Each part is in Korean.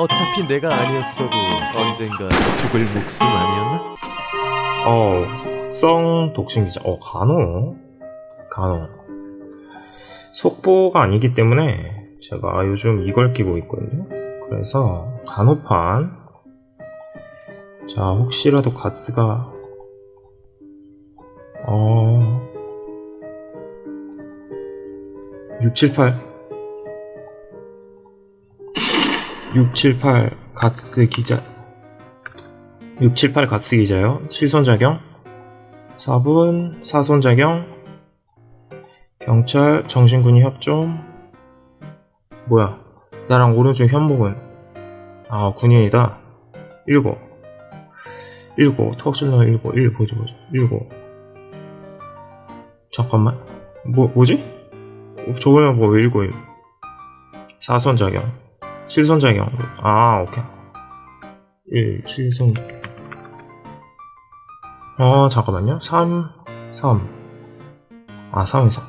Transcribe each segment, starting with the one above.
어차피 내가 아니었어도 언젠가 죽을 목숨 아니었나? 어, 성 독심 기자. 어, 간호. 간호. 속보가 아니기 때문에 제가 요즘 이걸 끼고 있거든요. 그래서 간호판. 자, 혹시라도 가스가 어 678 678 가스 기자. 678 가스 기자요. 실손작용? 4분 사손작용? 경찰 정신군이 협종 뭐야? 나랑 오른쪽 현목은? 아 군인이다. 19 19 턱실러 19 1 보자 보자 19 잠깐만. 뭐 뭐지? 저번에 뭐왜 19임 사손작용 실손작용 아 오케이 1 실손 어, 잠깐만요. 3, 3. 아, 3, 2, 3.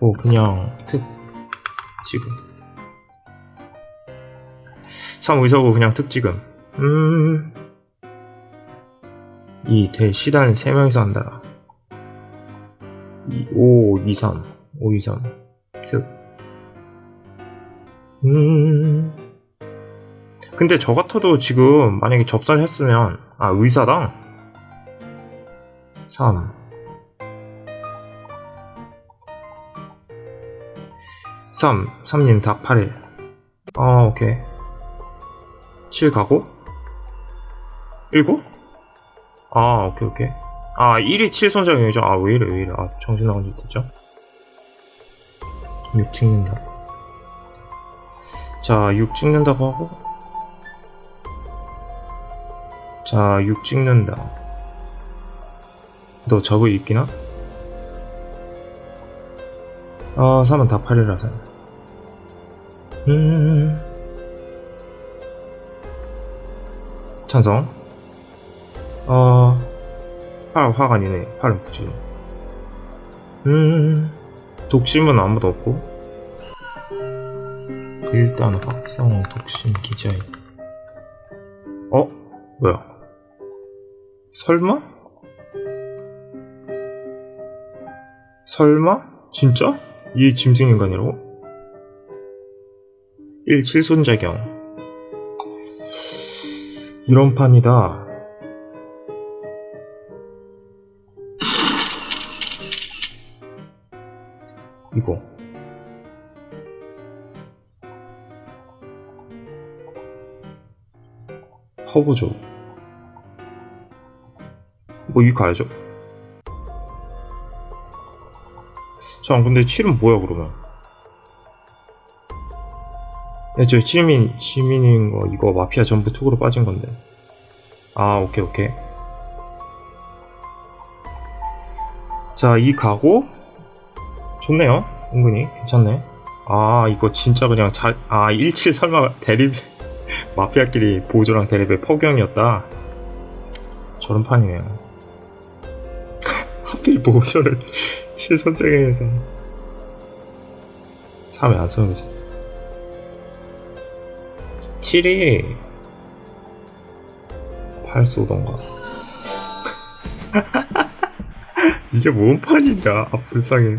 오, 그냥, 특, 지금. 3 의사고 그냥 특 지금. 음. 이 대, 시단 3명이서 한다. 2, 5, 2, 3. 5, 2, 3. 특. 음. 근데 저 같아도 지금 만약에 접선했으면, 아, 의사당? 3 3 3님 닭 8일. 아 오케이. 7 가고? 19? 아 오케이 오케이. 아 1이 7 손작용이죠? 아 왜이래 왜이래. 아 정신 나간 짓 했죠? 6 찍는다 자 6 찍는다고 하고 자 6 찍는다 너 저거 있기나? 아, 사면 다 팔리라서. 음. 찬성. 어, 팔 아니네. 팔은 굳이. 음. 독심은 아무도 없고. 일단 확성 독심 기자인. 어? 뭐야? 설마? 설마? 진짜? 이 짐승인간이라고? 1. 칠손작용 이런 판이다 이거 허브죠 뭐 이 가야죠 자, 근데 7은 뭐야, 그러면? 야, 저 지민, 지민인 거, 이거 마피아 전부 툭으로 빠진 건데. 아, 오케이, 오케이. 자, 이 가고, 좋네요. 은근히, 괜찮네. 아, 이거 진짜 그냥 자, 아, 17 설마 대립, 마피아끼리 보조랑 대립의 폭경이었다. 저런 판이네요. 하필 보조를. 7선장에서 3에 안 쓰는 거지 7이 8 쏘던가 이게 뭔 판이냐 아 불쌍해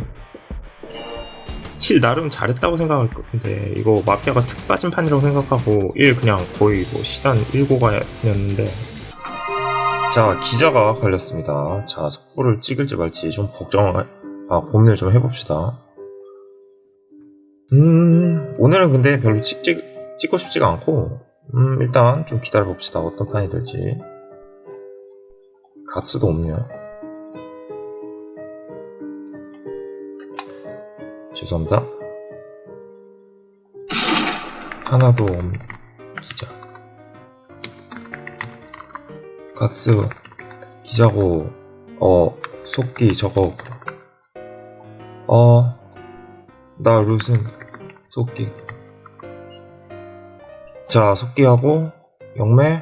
7 나름 잘했다고 생각할 건데 이거 마피아가 특 빠진 판이라고 생각하고 1 그냥 거의 뭐 시단 1고가였는데 자 기자가 걸렸습니다 자 속보를 찍을지 말지 좀 걱정을 아, 고민을 좀 해봅시다. 음, 오늘은 근데 별로 찍, 찍, 찍고 싶지가 않고, 음, 일단 좀 기다려봅시다. 어떤 판이 될지. 가스도 없네요. 죄송합니다. 하나도 없, 기자. 가스, 기자고, 어, 속기 저거, 어, 나 루슨, 속기. 자, 속기하고, 영매,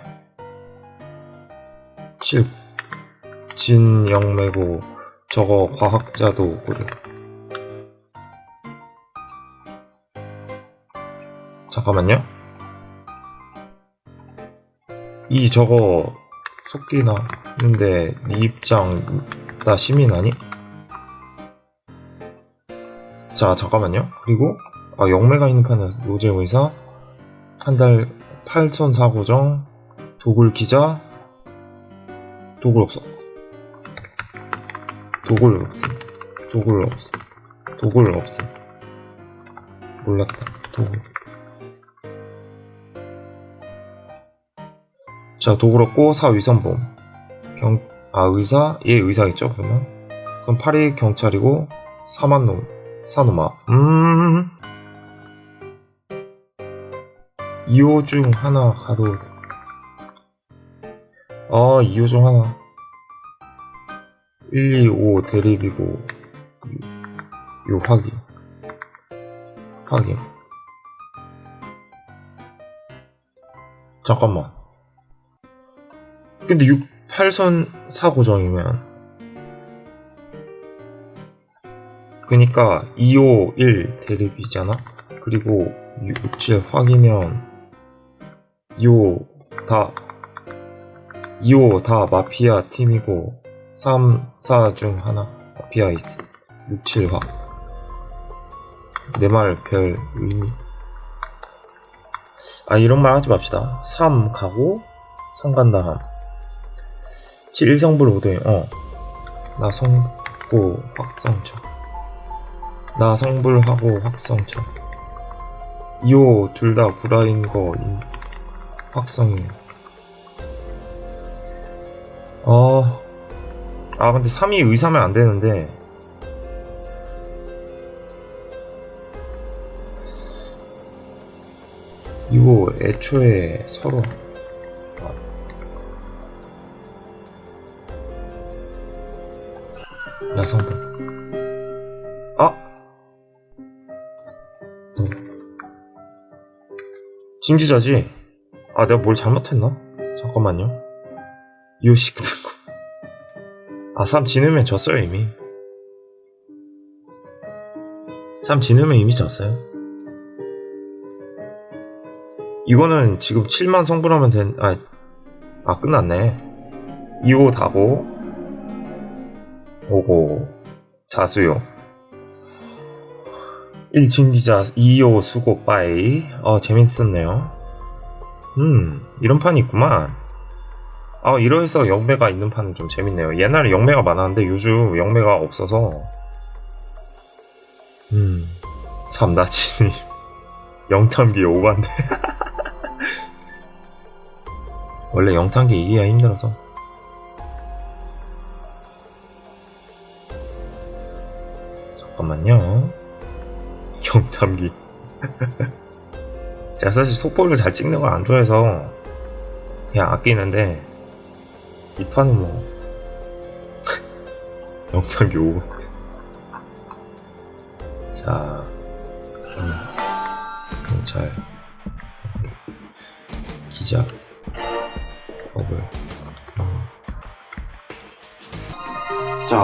칠, 진, 영매고, 저거 과학자도 고려. 잠깐만요. 이 저거 속기나 근데 네 입장 나 시민 아니? 자 잠깐만요. 그리고 아 영매가 있는 판에 노잼 의사 한달 팔손 사고정 도굴 기자 도굴 없어. 도굴 없음. 도굴 없음. 도굴 없음. 몰랐다. 도굴 자 도굴 없고 사 위선범 경, 아 의사? 얘 의사겠죠 그러면? 그럼 8위 경찰이고 4만 놈 사노마. 음. 2호 중 하나 가도 어 2호 중 하나. 1, 2, 5 대립이고 요, 요 확인. 확인. 잠깐만 근데 6, 8선 사고정이면 그니까 2, 5, 1 대립이잖아 그리고 6, 7 확이면 2, 5 다 2, 5 다 마피아 팀이고 3, 4 중 하나 마피아 있 6, 7 확. 내 말 별 의미. 아, 이런 말 하지 맙시다. 3 가고, 3 간다 함. 7 1성불 5대, 어. 나 성고 확성쳐. 나 성불하고 확성쳐. 2호 둘 다 구라인 거, 인, 확성이. 어, 아, 근데 3이 의사면 안 되는데. 이거 애초에 서로. 성분. 아! 어. 진기자지? 아, 내가 뭘 잘못했나? 잠깐만요. 거. 아, 3 지르면 졌어요, 이미. 3 지르면 이미 졌어요. 이거는 지금 7만 성불하면 된, 아, 아, 끝났네. 2호 다고, 오고, 자수요. 1 진 기자, 2호 수고 빠이. 어, 재밌었네요. 음, 이런 판이 있구만. 아, 이러해서 영매가 있는 판은 좀 재밌네요. 옛날에 영매가 많았는데 요즘 영매가 없어서. 음, 참, 나진이. 영탐기 오반데. 원래 영탐기 이기가 힘들어서. 잠깐만요. 영탐기. 제가 사실 속보를 잘 찍는 걸 안 좋아해서 그냥 아끼는데 이 판은 뭐 영탁이 오고 자 음, 경찰 기자 버블 음. 자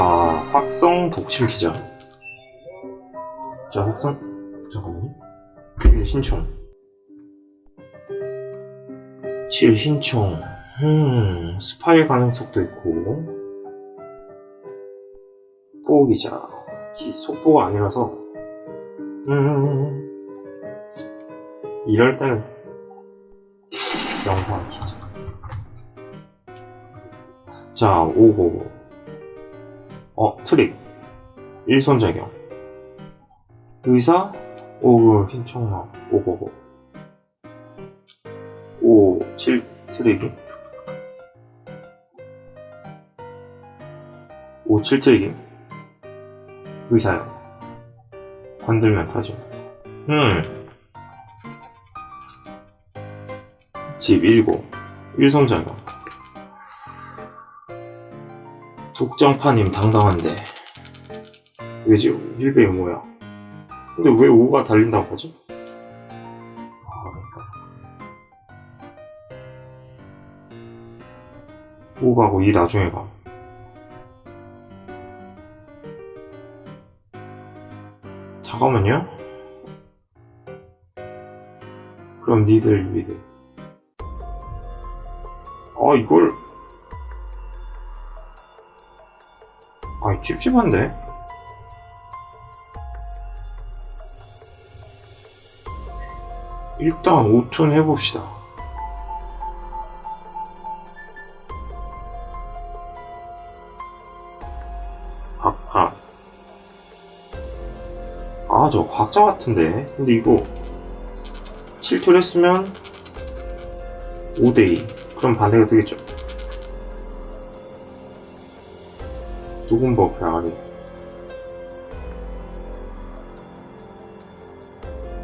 확성 독침 기자 자 확성 잠깐만요 1 신청 7 신청 음, 스파이 가능성도 있고, 뽀기자. 기, 속보가 아니라서, 음, 이럴 때는, 영화 기자. 자, 오고. 어, 트릭. 일선자경. 의사, 오고, 신청나, 오고고. 오, 7, 트릭이. 57트릭임 의사요 건들면 터져 음. 집 1고 일성자가 독점파님 당당한데 왜지? 1배 뭐야 근데 왜 5가 달린다고 하지? 아, 그러니까. 5가고 2 나중에 가 잠깐만요. 그럼 니들 미드. 아, 이걸. 아, 찝찝한데? 일단 5톤 해봅시다. 아, 아. 아, 저 과학자 같은데. 근데 이거 7툴 했으면 5대2. 그럼 반대가 되겠죠. 녹음 버프 아니.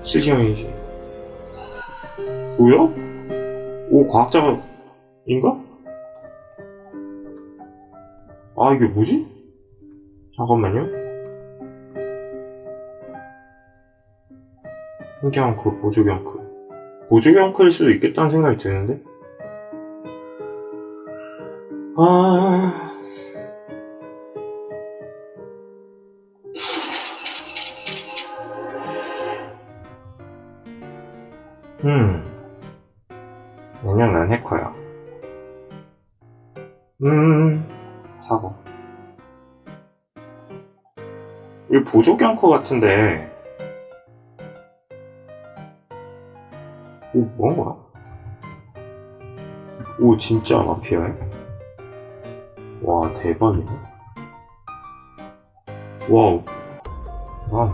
실시간이지. 뭐야? 오, 과학자가, 인가? 아, 이게 뭐지? 잠깐만요. 한경크, 보조경크. 보조경크일 수도 있겠다는 생각이 드는데? 아. 음. 왜냐면 난 해커야. 음. 사고. 이거 보조경커 같은데. 오, 뭐한 거야? 오, 진짜 마피아야? 와, 대박이네. 와우. 아,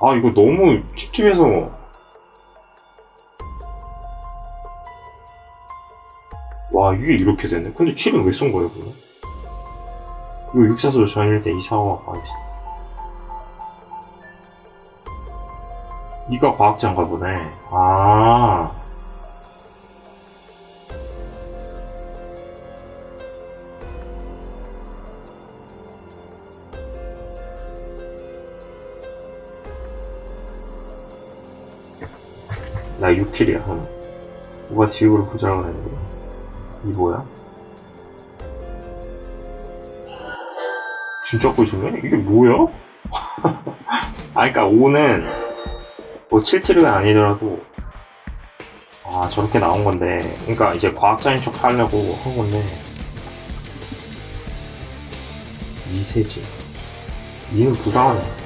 아, 이거 너무 찝찝해서. 와, 이게 이렇게 되네. 근데 7은 왜 쏜 거야, 그러면? 이거 육사수 전일 때 이사와 아이씨. 이가 과학자인가 보네. 아. 나 6킬이야, 형. 누가 지옥으로 부자라 그랬는데. 이 뭐야? 진짜 꼬시네? 이게 뭐야? 아, 그니까 5는 뭐 7트리가 아니더라도 아, 저렇게 나온 건데. 그니까 이제 과학자인 척 하려고 한 건데. 이세지. 이는 부상하네.